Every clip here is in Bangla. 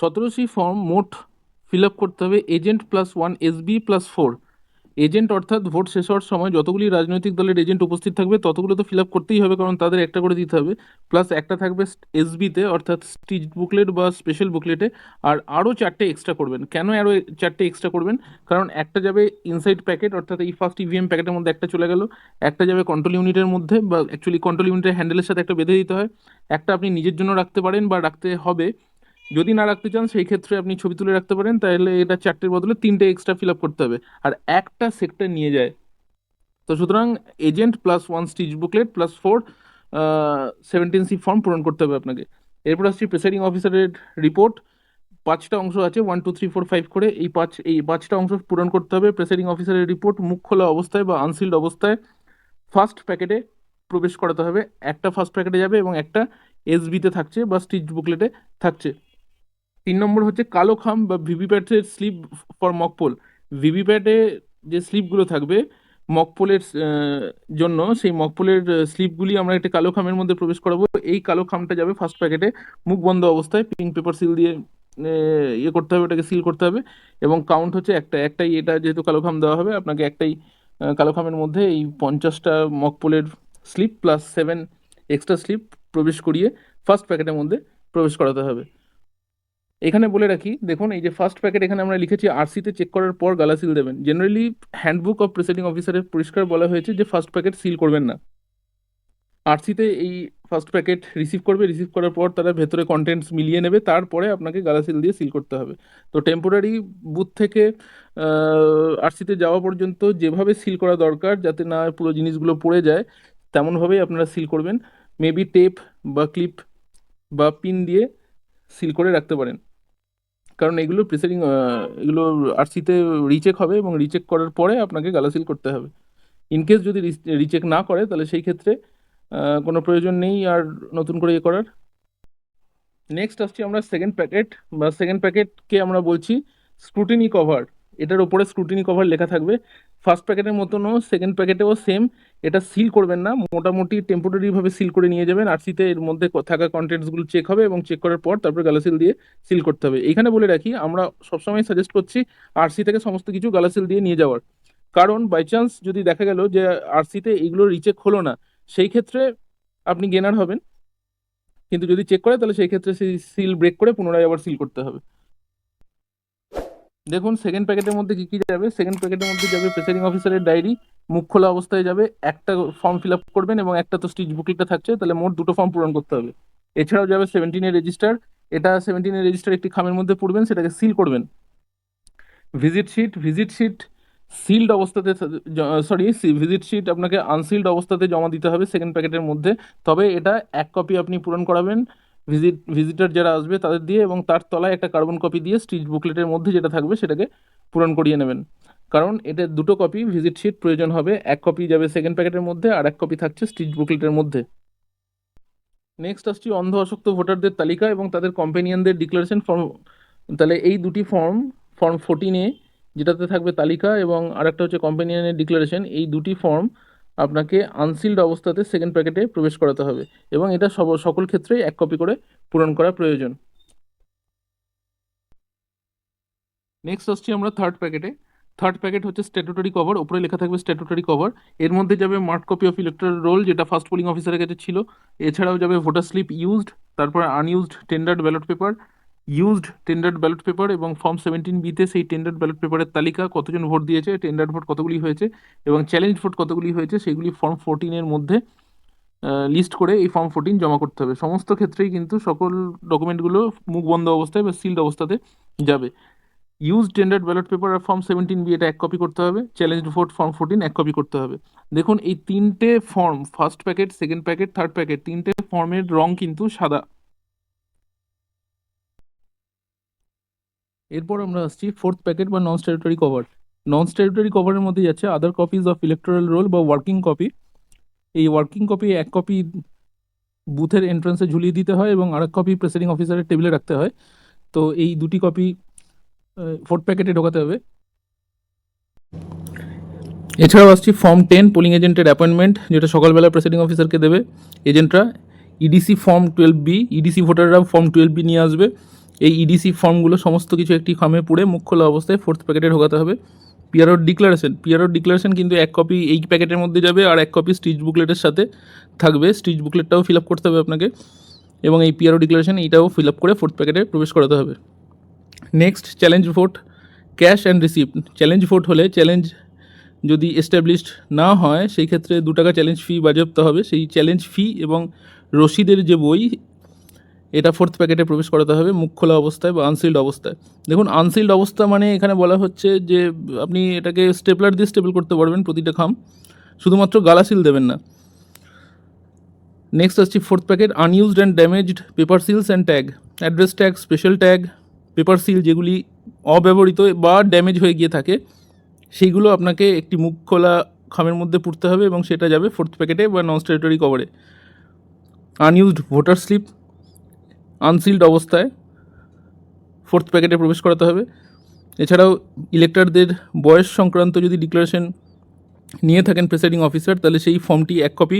সতেরোশি ফর্ম মোট ফিল আপ করতে হবে agent plus one S B plus four agent অর্থাৎ ভোট শেষ হওয়ার সময় যতগুলি রাজনৈতিক দলের এজেন্ট উপস্থিত থাকবে, ততগুলো তো ফিল আপ করতেই হবে, কারণ তাদের একটা করে দিতে হবে। প্লাস একটা থাকবে এসবিতে অর্থাৎ স্টিচ বুকলেট বা স্পেশাল বুকলেটে আর আরও চারটে এক্সট্রা করবেন। কেন আরও চারটে এক্সট্রা করবেন? কারণ একটা যাবে ইনসাইড প্যাকেট অর্থাৎ এই ফার্স্ট ইভিএম প্যাকেটের মধ্যে একটা চলে গেল। একটা যাবে কন্ট্রোল ইউনিটের মধ্যে, বা অ্যাকচুয়ালি কন্ট্রোল ইউনিটের হ্যান্ডেলের সাথে একটা বেঁধে দিতে হয়। একটা আপনি নিজের জন্য রাখতে পারেন বা রাখতে হবে। যদি না রাখতে চান, সেই ক্ষেত্রে আপনি ছবি তুলে রাখতে পারেন। তাহলে এটা চারটের বদলে তিনটে এক্সট্রা ফিল আপ করতে হবে। আর একটা সেক্টর নিয়ে যায়। তো সুতরাং agent plus one stitch booklet plus four seventeen C form পূরণ করতে হবে আপনাকে। এরপর আসছি প্রেসাইডিং অফিসারের রিপোর্ট পাঁচটা অংশ আছে one two three four five করে এই পাঁচ, এই পাঁচটা অংশ পূরণ করতে হবে প্রেসাইডিং অফিসারের রিপোর্ট মুখ খোলা অবস্থায় বা আনসিল্ড অবস্থায়। ফার্স্ট প্যাকেটে প্রবেশ করাতে হবে। একটা ফার্স্ট প্যাকেটে যাবে এবং একটা এসবিতে থাকছে বা স্টিচ বুকলেটে থাকছে। তিন নম্বর হচ্ছে কালো খাম বা ভিভিপ্যাটের স্লিপ ফর মকপোল ভিভিপ্যাটে যে স্লিপগুলো থাকবে মকপোলের জন্য সেই মকপোলের স্লিপগুলি আমরা একটা কালো খামের মধ্যে প্রবেশ করাবো। এই কালো খামটা যাবে ফার্স্ট প্যাকেটে মুখ বন্ধ অবস্থায়, পিঙ্ক পেপার সিল দিয়ে ইয়ে করতে হবে ওটাকে সিল করতে হবে এবং কাউন্ট হচ্ছে একটা, একটাই এটা যেহেতু কালো খাম দেওয়া হবে, আপনাকে একটাই কালো খামের মধ্যে এই পঞ্চাশটা মকপোলের slip plus seven extra slip প্রবেশ করিয়ে ফার্স্ট প্যাকেটের মধ্যে প্রবেশ করাতে হবে। এখানে বলে রাখি, দেখুন, এই যে ফার্স্ট প্যাকেট এখানে আমরা লিখেছি আরসিতে চেক করার পর গালা সিল দেবেন। জেনারেলি হ্যান্ডবুক অফ প্রেসাইডিং অফিসারের পরিষ্কার বলা হয়েছে যে ফার্স্ট প্যাকেট সিল করবেন না। আরসিতে এই ফার্স্ট প্যাকেট রিসিভ করবে রিসিভ করার পর তারা ভেতরে কন্টেন্টস মিলিয়ে নেবে, তারপরে আপনাকে গালা সিল দিয়ে সিল করতে হবে। তো টেম্পোরারি বুথ থেকে আরসিতে যাওয়া পর্যন্ত যেভাবে সিল করা দরকার, যাতে না পুরো জিনিসগুলো পড়ে যায়, তেমনভাবেই আপনারা সিল করবেন। মেবি টেপ বা ক্লিপ বা পিন দিয়ে সিল করে রাখতে পারেন। কারণ এগুলো প্রিসাইডিং এগুলো আরসিতে রিচেক হবে এবং রিচেক করার পরে আপনাকে গালাসিল করতে হবে। ইনকেস যদি রিচেক না করে, তাহলে সেই ক্ষেত্রে কোনো প্রয়োজন নেই আর নতুন করে ইয়ে করার। নেক্সট আসছি আমরা সেকেন্ড প্যাকেট বা সেকেন্ড প্যাকেটকে আমরা বলছি স্ক্রুটিনি কভার এটার ওপরে স্ক্রুটিনি কভার লেখা থাকবে। ফার্স্ট প্যাকেটের মতনও সেকেন্ড প্যাকেটেও সেম এটা সিল করবেন না, মোটামুটি টেম্পোরারিভাবে সিল করে নিয়ে যাবেন। আরসিতে এর মধ্যে থাকা কন্টেন্টসগুলো চেক হবে এবং চেক করার পর তারপরে গালাসিল দিয়ে সিল করতে হবে। এইখানে বলে রাখি, আমরা সবসময় সাজেস্ট করছি আরসি থেকে সমস্ত কিছু গালাসিল দিয়ে নিয়ে যাওয়ার। কারণ বাই চান্স যদি দেখা গেল যে আরসিতে এগুলো রিচেক হলো না, সেই ক্ষেত্রে আপনি গেনার হবেন। কিন্তু যদি চেক করে, তাহলে সেই ক্ষেত্রে সেই সিল ব্রেক করে পুনরায় আবার সিল করতে হবে। দেখুন সেকেন্ড প্যাকেটের মধ্যে কি কি যাবে? সেকেন্ড প্যাকেটের মধ্যে যাবে প্রেসাইডিং অফিসারের ডায়েরি মুখ খোলা অবস্থায় যাবে, একটা ফর্ম ফিল আপ করবেন এবং একটা তো স্টিচ বুকলেটটা থাকছে, তাহলে মোট দুটো ফর্ম পূরণ করতে হবে। এছাড়াও যাবে সেভেন্টিনের রেজিস্টার এটা সেভেন্টিনের রেজিস্টার একটি খামের মধ্যে পড়বেন, সেটাকে সিল করবেন। Visit sheet visit sheet sealed অবস্থাতে সরি ভিজিট শিট আপনাকে আনসিল্ড অবস্থাতে জমা দিতে হবে সেকেন্ড প্যাকেটের মধ্যে। তবে এটা এক কপি আপনি পূরণ করাবেন। ভিজিট ভিজিটার যারা আসবে তাদের দিয়ে এবং তার তলায় একটা কার্বন কপি দিয়ে স্টিচ বুকলেটের মধ্যে যেটা থাকবে সেটাকে পূরণ করিয়ে নেবেন। কারণ এটা দুটো কপি ভিজিট শিট প্রয়োজন হবে, এক কপি যাবে সেকেন্ড প্যাকেটের মধ্যে আর এক কপি থাকছে স্টিচ বুকলেটের মধ্যে। নেক্সট আসছি অন্ধ অশক্ত ভোটারদের তালিকা এবং তাদের কম্পেনিয়ানদের ডিক্লারেশন ফর্ম তাহলে এই দুটি ফর্ম ফর্ম ফোরটিনে যেটাতে থাকবে তালিকা এবং আরেকটা হচ্ছে কম্পেনিয়ানের ডিক্লারেশন এই দুটি ফর্ম আপনাকে আনসিল্ড অবস্থাতে সেকেন্ড প্যাকেটে প্রবেশ করাতে হবে এবং এটা সব, সকল ক্ষেত্রেই এক কপি করে পূরণ করা প্রয়োজন। নেক্সট আসছি আমরা থার্ড প্যাকেটে থার্ড প্যাকেট হচ্ছে স্ট্যাটুটারি কভার উপরে লেখা থাকবে স্ট্যাটুটারি কভার এর মধ্যে যাবে marked copy of electoral roll যেটা ফার্স্ট পোলিং অফিসারের কাছে ছিল। এছাড়াও যাবে ভোটার স্লিপ ইউজড তারপর unused tendered ballot paper used tendered ballot paper এবং ফর্ম সেভেন্টিন বিতে সেই টেন্ডার্ড ব্যালট পেপারের তালিকা কতজন ভোট দিয়েছে টেন্ডার্ড ভোট কতগুলি হয়েছে এবং চ্যালেঞ্জ ভোট কতগুলি হয়েছে সেগুলি ফর্ম ফোরটিনের মধ্যে লিস্ট করে এই ফর্ম ফোরটিন জমা করতে হবে। সমস্ত ক্ষেত্রেই কিন্তু সকল ডকুমেন্টগুলো মুখ বন্ধ অবস্থায় বা সিল্ড অবস্থাতে যাবে। ইউজ টেন্ডার্ড ব্যালট পেপার আর ফর্ম সেভেন্টিন বি এটা এক কপি করতে হবে চ্যালেঞ্জ ভোট ফর্ম ফোরটিন এক কপি করতে হবে। দেখুন, এই তিনটে form first packet second packet third packet তিনটে ফর্মের রং কিন্তু সাদা। এরপর আমরা আসছি ফোর্থ প্যাকেট বা non statutory cover non statutory কভারের মধ্যে যাচ্ছে other copies of electoral roll বা ওয়ার্কিং কপি এই ওয়ার্কিং কপি এক কপি বুথের এন্ট্রান্সে ঝুলিয়ে দিতে হয় এবং আরেক কপি প্রেসাইডিং অফিসারের টেবিলে রাখতে হয়। তো এই দুটি কপি ফোর্থ প্যাকেটে ঢোকাতে হবে। এছাড়াও আসছি ফর্ম টেন পোলিং এজেন্টের অ্যাপয়েন্টমেন্ট যেটা সকালবেলা প্রেসাইডিং অফিসারকে দেবে। এজেন্টরা EDC form twelve B EDC ভোটাররা ফর্ম টুয়েলভ বি নিয়ে আসবে। এই ইডিসি ফর্মগুলো সমস্ত কিছু একটি ফর্মে পুড়ে মুখ খোলা অবস্থায় ফোর্থ প্যাকেটে ঢোকাতে হবে। পিআরওর ডিক্লারেশন পিআরওর ডিক্লারেশন কিন্তু এক কপি এই প্যাকেটের মধ্যে যাবে আর এক কপি স্টিচ বুকলেটের সাথে থাকবে। স্টিচ বুকলেটটাও ফিল আপ করতে হবে আপনাকে এবং এই পিআরও ডিক্লারেশন এইটাও ফিল আপ করে ফোর্থ প্যাকেটে প্রবেশ করাতে হবে। Next challenge vote cash and receipt challenge vote হলে চ্যালেঞ্জ যদি এস্টাবলিশড না হয়, সেই ক্ষেত্রে দু টাকা চ্যালেঞ্জ ফি বাজেয়াপ্ত হবে। সেই চ্যালেঞ্জ ফি এবং রসিদের যে বই এটা ফোর্থ প্যাকেটে প্রবেশ করাতে হবে, মুখ খোলা অবস্থায় বা আনসিল্ড অবস্থায়। দেখুন আনসিল্ড অবস্থা মানে এখানে বলা হচ্ছে যে আপনি এটাকে স্টেপলার দিয়ে স্টেপল করতে পারবেন প্রতিটা খাম, শুধুমাত্র গালা সিল দেবেন না। নেক্সট আসছি fourth packet unused and damaged paper seals and tag address tag special tag paper seal যেগুলি অব্যবহৃত বা ড্যামেজ হয়ে গিয়ে থাকে, সেইগুলো আপনাকে একটি মুখ খোলা খামের মধ্যে পুড়তে হবে এবং সেটা যাবে ফোর্থ প্যাকেটে বা নন টেরিটরি কভারে আনইউজড ভোটার স্লিপ আনসিল্ড অবস্থায় ফোর্থ প্যাকেটে প্রবেশ করাতে হবে। এছাড়াও ইলেক্টরদের বয়স সংক্রান্ত যদি ডিক্লারেশন নিয়ে থাকেন প্রেসাইডিং অফিসার, তাহলে সেই ফর্মটি এক কপি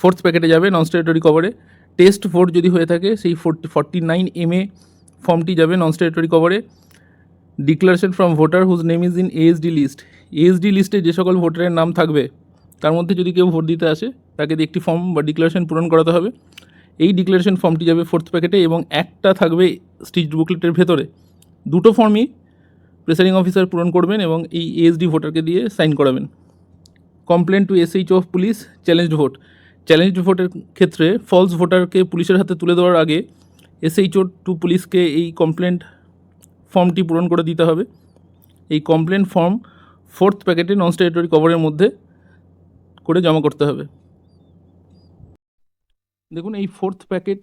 ফোর্থ প্যাকেটে যাবে নন স্টেরিটরি কভারে টেস্ট ভোট যদি হয়ে থাকে, সেই forty forty nine M A ফর্মটি যাবে non territory কভারে declaration from voter whose name is in ASD list. ASD লিস্টে যে সকল ভোটারের নাম থাকবে, তার মধ্যে যদি কেউ ভোট দিতে আসে, তাকে একটি ফর্ম বা ডিক্লারেশন পূরণ করাতে হবে। এই ডিক্লারেশন ফর্মটি যাবে ফোর্থ প্যাকেটে এবং একটা থাকবে স্টিচ বুকলেটের ভেতরে। দুটো ফর্মই প্রেসারিং অফিসার পূরণ করবেন এবং এই এএসডি ভোটারকে দিয়ে সাইন করাবেন। Complain to SH of police challenged vote challenged ভোটের ক্ষেত্রে ফলস ভোটারকে পুলিশের হাতে তুলে দেওয়ার আগে এসএইচও টু পুলিশকে এই কমপ্লেন্ট ফর্মটি পূরণ করে দিতে হবে। এই কমপ্লেন ফর্ম ফোর্থ প্যাকেটে নন স্টেরিটরি কভারের মধ্যে করে জমা করতে হবে। দেখুন, এই ফোর্থ প্যাকেট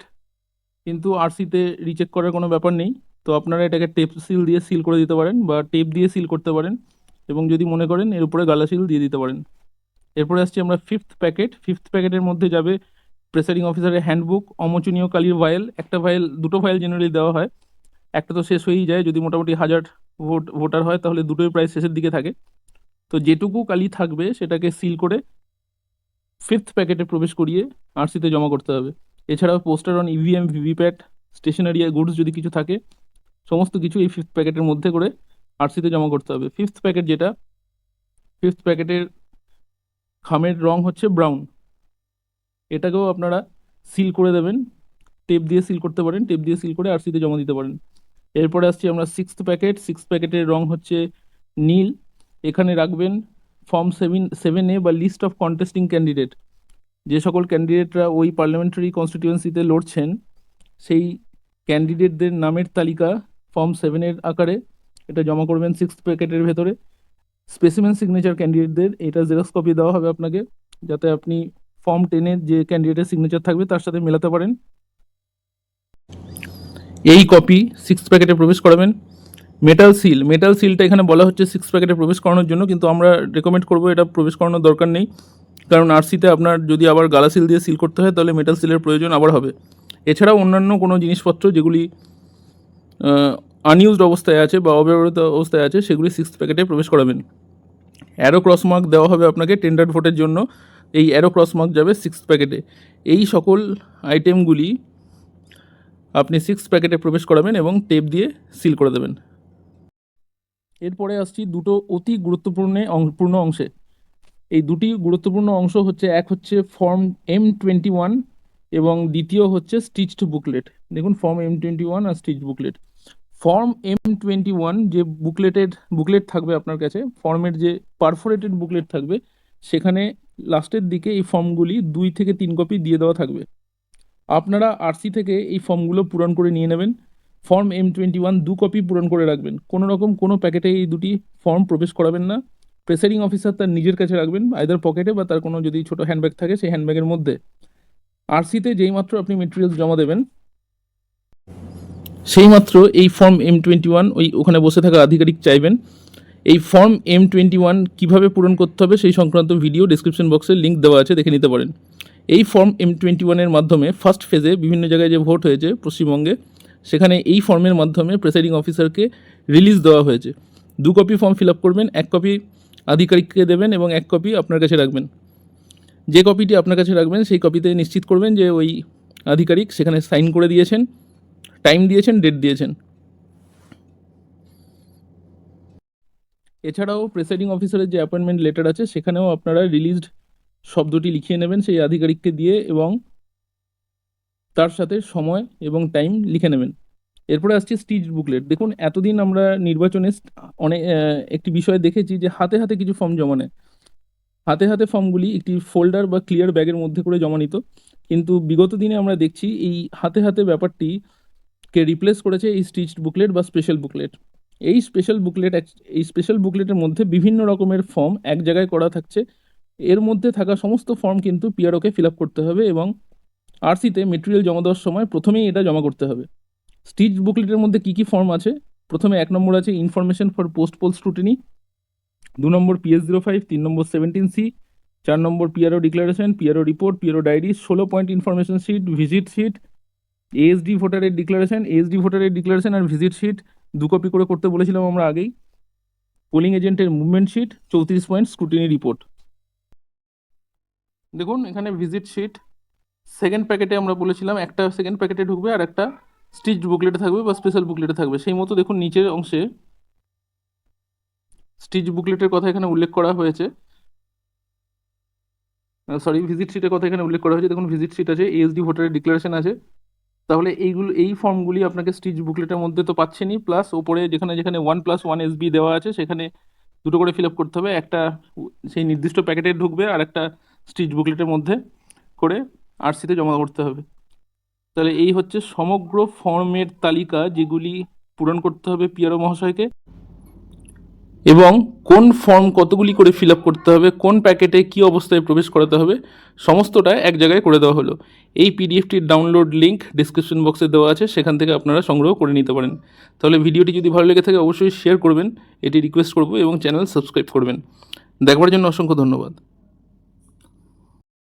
কিন্তু আরসিতে রিচেক করার কোনো ব্যাপার নেই। তো আপনারা এটাকে টেপ সিল দিয়ে সিল করে দিতে পারেন বা টেপ দিয়ে সিল করতে পারেন এবং যদি মনে করেন এর উপরে গালা সিল দিয়ে দিতে পারেন। এরপরে আসছি আমরা ফিফথ প্যাকেট ফিফথ প্যাকেটের মধ্যে যাবে প্রেসারিং অফিসারের হ্যান্ডবুক অমোচনীয় কালির ভাইল একটা ফাইল দুটো ফাইল জেনারেলি দেওয়া হয়। একটা তো শেষ হয়েই যায়। যদি মোটামুটি হাজার ভোট ভোটার হয়, তাহলে দুটোই প্রায় শেষের দিকে থাকে। তো যেটুকু কালি থাকবে, সেটাকে সিল করে ফিফথ প্যাকেটে প্রবেশ করিয়ে আরসিতে জমা করতে হবে। এছাড়াও poster on EVM VVPAT stationery goods যদি কিছু থাকে, সমস্ত কিছু এই ফিফথ প্যাকেটের মধ্যে করে আরসিতে জমা করতে হবে। ফিফথ প্যাকেট যেটা ফিফথ প্যাকেটের খামের রং হচ্ছে ব্রাউন এটাকেও আপনারা সিল করে দেবেন। টেপ দিয়ে সিল করতে পারেন। টেপ দিয়ে সিল করে আরসিতে জমা দিতে পারেন। এরপরে আসছি আমরা সিক্সথ প্যাকেট সিক্স প্যাকেটের রং হচ্ছে নীল। এখানে রাখবেন ফর্ম সেভেন সেভেন এ বা লিস্ট অফ কন্টেস্টিং ক্যান্ডিডেট যে সকল ক্যান্ডিডেটরা ওই পার্লামেন্টারি কনস্টিটিউয়েন্সিতে লড়ছেন, সেই ক্যান্ডিডেটদের নামের তালিকা ফর্ম সেভেনের আকারে, এটা জমা করবেন সিক্স প্যাকেটের ভেতরে। স্পেসিমেন সিগনেচার ক্যান্ডিডেটদের এটা জেরক্স কপি দেওয়া হবে আপনাকে, যাতে আপনি ফর্ম টেনের যে ক্যান্ডিডেটের সিগনেচার থাকবে তার সাথে মেলাতে পারেন। এই কপি সিক্স প্যাকেটে প্রবেশ করাবেন। মেটাল সিল মেটাল সিলটা এখানে বলা হচ্ছে সিক্স প্যাকেটে প্রবেশ করানোর জন্য, কিন্তু আমরা রেকমেন্ড করব এটা প্রবেশ করানোর দরকার নেই। কারণ আরসিতে আপনার যদি আবার গালা সিল দিয়ে সিল করতে হয়, তাহলে মেটাল সিলের প্রয়োজন আবার হবে। এছাড়াও অন্যান্য কোনো জিনিসপত্র যেগুলি আনইউজড অবস্থায় আছে বা অব্যবহৃত অবস্থায় আছে, সেগুলি সিক্স প্যাকেটে প্রবেশ করাবেন। অ্যারো ক্রস মার্ক দেওয়া হবে আপনাকে টেন্ডার ভোটের জন্য। এই অ্যারো ক্রস মার্ক যাবে সিক্স প্যাকেটে এই সকল আইটেমগুলি আপনি সিক্স প্যাকেটে প্রবেশ করাবেন এবং টেপ দিয়ে সিল করে দেবেন। এরপরে আসছি দুটো অতি গুরুত্বপূর্ণ পূর্ণ অংশে। এই দুটি গুরুত্বপূর্ণ অংশ হচ্ছে, এক হচ্ছে ফর্ম এম টোয়েন্টি ওয়ান এবং দ্বিতীয় হচ্ছে স্টিচড বুকলেট। দেখুন, ফর্ম এম টোয়েন্টি ওয়ান আর stitch booklet. Form M twenty one যে বুকলেটের বুকলেট থাকবে আপনার কাছে, ফর্মের যে পারফোরেটেড বুকলেট থাকবে, সেখানে লাস্টের দিকে এই ফর্মগুলি দুই থেকে তিন কপি দিয়ে দেওয়া থাকবে। আপনারা আরসি থেকে এই ফর্মগুলো পূরণ করে নিয়ে নেবেন। ফর্ম এম টোয়েন্টি ওয়ান দু কপি পূরণ করে রাখবেন। কোনো রকম কোনো প্যাকেটে এই দুটি ফর্ম প্রবেশ করাবেন না। প্রেসারিং অফিসার তার নিজের কাছে রাখবেন আইদার পকেটে বা তার কোনো যদি ছোটো হ্যান্ডব্যাগ থাকে, সেই হ্যান্ডব্যাগের মধ্যে। আরসিতে যেই মাত্র আপনি মেটেরিয়ালস জমা দেবেন, সেই মাত্র এই ফর্ম এম টোয়েন্টি ওয়ান ওই ওখানে বসে থাকা আধিকারিক চাইবেন। এই ফর্ম এম টোয়েন্টি ওয়ান কীভাবে পূরণ করতে হবে সেই সংক্রান্ত ভিডিও ডিসক্রিপশন বক্সে লিঙ্ক দেওয়া আছে, দেখে নিতে পারেন। এই ফর্ম এম টোয়েন্টি ওয়ানের মাধ্যমে ফার্স্ট ফেজে বিভিন্ন জায়গায় যে ভোট হয়েছে, পশ্চিমবঙ্গে সেখানে এই ফর্মের মাধ্যমে প্রেসাইডিং অফিসারকে রিলিজ দেওয়া হয়েছে। দু কপি ফর্ম ফিল আপ করবেন, এক কপি আধিকারিককে দেবেন এবং এক কপি আপনার কাছে রাখবেন। যে কপিটি আপনার কাছে রাখবেন, সেই কপিতে নিশ্চিত করবেন যে ওই আধিকারিক সেখানে সাইন করে দিয়েছেন টাইম দিয়েছেন ডেট দিয়েছেন। এছাড়াও প্রেসাইডিং অফিসারের যে অ্যাপয়েন্টমেন্ট লেটার আছে, সেখানেও আপনারা রিলিজড শব্দটি লিখিয়ে নেবেন সেই আধিকারিককে দিয়ে এবং তার সাথে সময় এবং টাইম লিখে নেবেন। এরপরে আসছে স্টিচ বুকলেট। দেখুন, এতদিন আমরা নির্বাচনে অনেক একটি বিষয় দেখেছি যে হাতে হাতে কিছু ফর্ম জমা নেয়। হাতে হাতে ফর্মগুলি একটি ফোল্ডার বা ক্লিয়ার ব্যাগের মধ্যে করে জমা নিত। কিন্তু বিগত দিনে আমরা দেখছি এই হাতে হাতে ব্যাপারটি কে রিপ্লেস করেছে এই স্টিচড বুকলেট বা স্পেশাল বুকলেট এই স্পেশাল বুকলেট এই স্পেশাল বুকলেটের মধ্যে বিভিন্ন রকমের ফর্ম এক জায়গায় করা থাকছে। এর মধ্যে থাকা সমস্ত ফর্ম কিন্তু পিআরওকে ফিল আপ করতে হবে এবং আরসিতে মেটেরিয়াল জমা দেওয়ার সময় প্রথমেই এটা জমা করতে হবে। স্টিচ বুকলেটের মধ্যে কী কী ফর্ম আছে? প্রথমে এক নম্বর আছে information for post poll scrutiny দু নম্বর পিএস জিরো ফাইভ তিন নম্বর সেভেন্টিন সি চার number PRO declaration PRO report PRO diary ষোলো point information sheet visit sheet ASD ভোটারের ডিক্লারেশন এএসডি ভোটারের ডিক্লারেশন আর ভিজিট শিট দু কপি করে করতে বলেছিলাম আমরা আগেই। পোলিং এজেন্টের মুভমেন্ট শিট চৌত্রিশ পয়েন্ট স্ক্রুটিনি রিপোর্ট দেখুন, এখানে ভিজিট শিট সেকেন্ড প্যাকেটে আমরা বলেছিলাম একটা সেকেন্ড প্যাকেটে ঢুকবে আর একটা স্টিচ বুকলেটে থাকবে বা স্পেশাল বুকলেটে থাকবে। সেই মতো দেখুন নিচের অংশে স্টিচ বুকলেটের কথা এখানে উল্লেখ করা হয়েছে। সরি ভিজিট শিটের কথা এখানে উল্লেখ করা হয়েছে। দেখুন ভিজিট শিট আছে এএসডি ভোটারের ডিক্লারেশন আছে। তাহলে এইগুলো, এই ফর্মগুলি আপনাকে স্টিচ বুকলেটের মধ্যে তো পাচ্ছেনই। প্লাস ওপরে যেখানে যেখানে ওয়ান প্লাস ওয়ান এসবি দেওয়া আছে, সেখানে দুটো করে ফিল আপ করতে হবে। একটা সেই নির্দিষ্ট প্যাকেটে ঢুকবে আর একটা স্টিচ বুকলেটের মধ্যে করে আরসিতে জমা করতে হবে। তাহলে এই হচ্ছে সমগ্র ফর্মের তালিকা যেগুলি পূরণ করতে হবে পিআরও মহাশয়কে। এবং কোন ফর্ম কতগুলি করে ফিল করতে হবে, কোন প্যাকেটে কী অবস্থায় প্রবেশ করাতে হবে, সমস্তটা এক জায়গায় করে দেওয়া হলো। এই পিডিএফটির ডাউনলোড লিঙ্ক ডিসক্রিপশন বক্সে দেওয়া আছে, সেখান থেকে আপনারা সংগ্রহ করে নিতে পারেন। তাহলে ভিডিওটি যদি ভালো লেগে থাকে, অবশ্যই শেয়ার করবেন। এটি রিকোয়েস্ট করব এবং চ্যানেল সাবস্ক্রাইব করবেন। দেখবার জন্য অসংখ্য ধন্যবাদ।